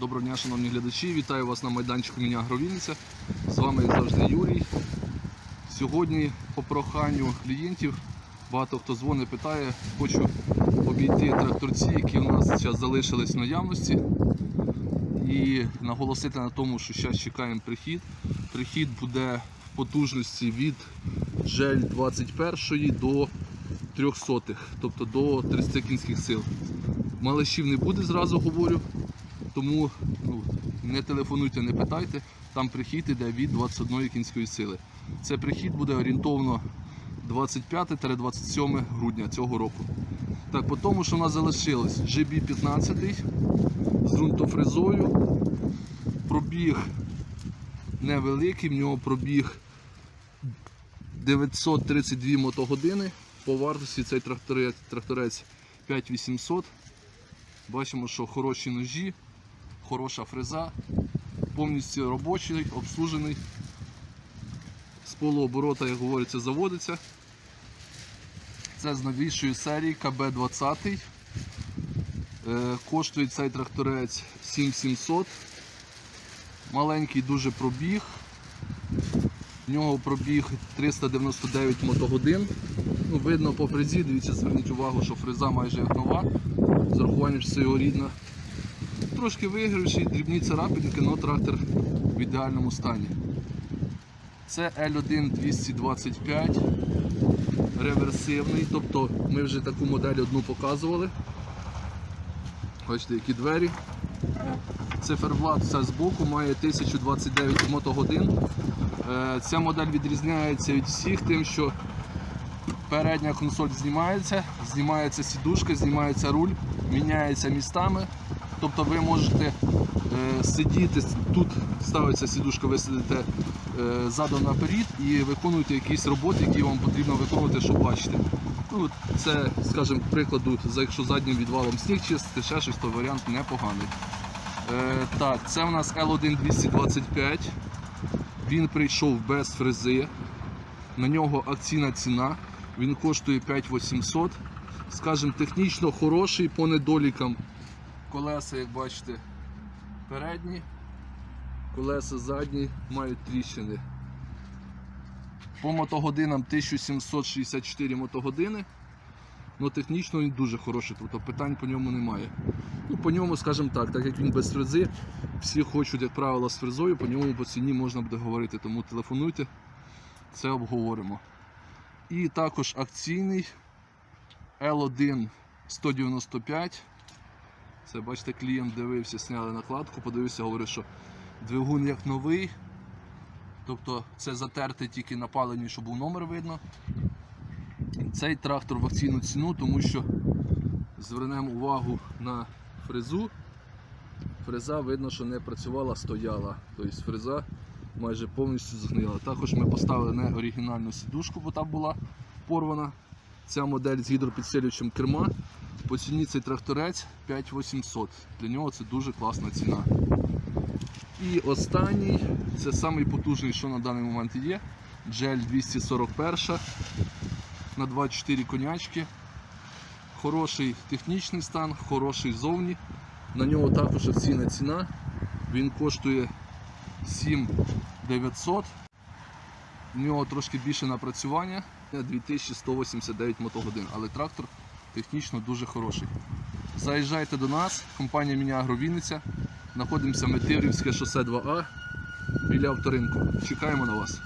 Доброго дня, шановні глядачі. Вітаю вас на майданчику Міня Агровінниця. З вами як завжди Юрій. Сьогодні по проханню клієнтів багато хто дзвонить, питає, хочу обійти тракторці, які у нас зараз залишились в наявності. І наголосити на тому, що зараз чекаємо прихід. Прихід буде в потужності від жель 21 до 300, тобто до 300 кінських сил. Малишів не буде, зразу говорю. Тому ну, не телефонуйте, не питайте. Там прихід іде від 21 кінської сили. Це прихід буде орієнтовно 25-27 грудня цього року. Так, по тому, що в нас залишилось GB15 з ґрунтофрезою. Пробіг невеликий, в нього пробіг 932 мотогодини. По вартості цей тракторець 5800. Бачимо, що хороші ножі, хороша фреза, повністю робочий, обслужений. З полуоборота, як говориться, заводиться. Це з новішої серії КБ-20. Е, Коштує цей тракторець 7700. Маленький дуже пробіг. В нього пробіг 399 мотогодин. Ну, видно по фрезі, дивіться, зверніть увагу, що фреза майже як нова, з урахуванням, що це його рідна. Трошки вигрівший, дрібні царапинки, але трактор в ідеальному стані. Це L1 225 реверсивний, тобто ми вже таку модель одну показували. Бачите, які двері. Циферблат все збоку, має 1029 мотогодин. Е, Ця модель відрізняється від всіх тим, що передня консоль знімається, знімається сідушка, знімається руль, міняється містами. Тобто ви можете е, сидіти, тут ставиться сідушка, ви сидите е, задом наперед і виконуєте якісь роботи, які вам потрібно виконувати, щоб бачити. Ну, це, скажімо, прикладу, якщо заднім відвалом сніг чистити, ще щось, то варіант непоганий. Е, так, це у нас L1 225. Він прийшов без фрези. На нього акційна ціна. Він коштує 5800. Скажімо, технічно хороший по недолікам. Колеса, як бачите, передні, колеса задні мають тріщини. По мотогодинам 1764 мотогодини. Ну, технічно він дуже хороший, тобто питань по ньому немає. Ну, по ньому, скажімо так, так як він без фрези, всі хочуть, як правило, з фрезою, по ньому по ціні можна буде говорити, тому телефонуйте, це обговоримо. І також акційний L1 195. Це, бачите, клієнт дивився, сняли накладку, подивився, говорить, що двигун як новий. Тобто це затерти тільки на паленні, щоб був номер видно. Цей трактор в акційну ціну, тому що звернемо увагу на фрезу. Фреза видно, що не працювала, стояла. Тобто фреза майже повністю згнила. Також ми поставили не оригінальну сідушку, бо та була порвана. Ця модель з гідропідсилювачем керма. По ціні цей тракторець 5800. Для нього це дуже класна ціна. І останній, це самий потужний, що на даний момент є. Джель 241 на 24 конячки. Хороший технічний стан, хороший зовні. На нього також акційна ціна. Він коштує 7900. У нього трошки більше напрацювання 2189 мотогодин, але трактор технічно дуже хороший. Заїжджайте до нас, компанія Міня Агровінниця. Знаходимося Метирівське шосе 2А біля авторинку. Чекаємо на вас.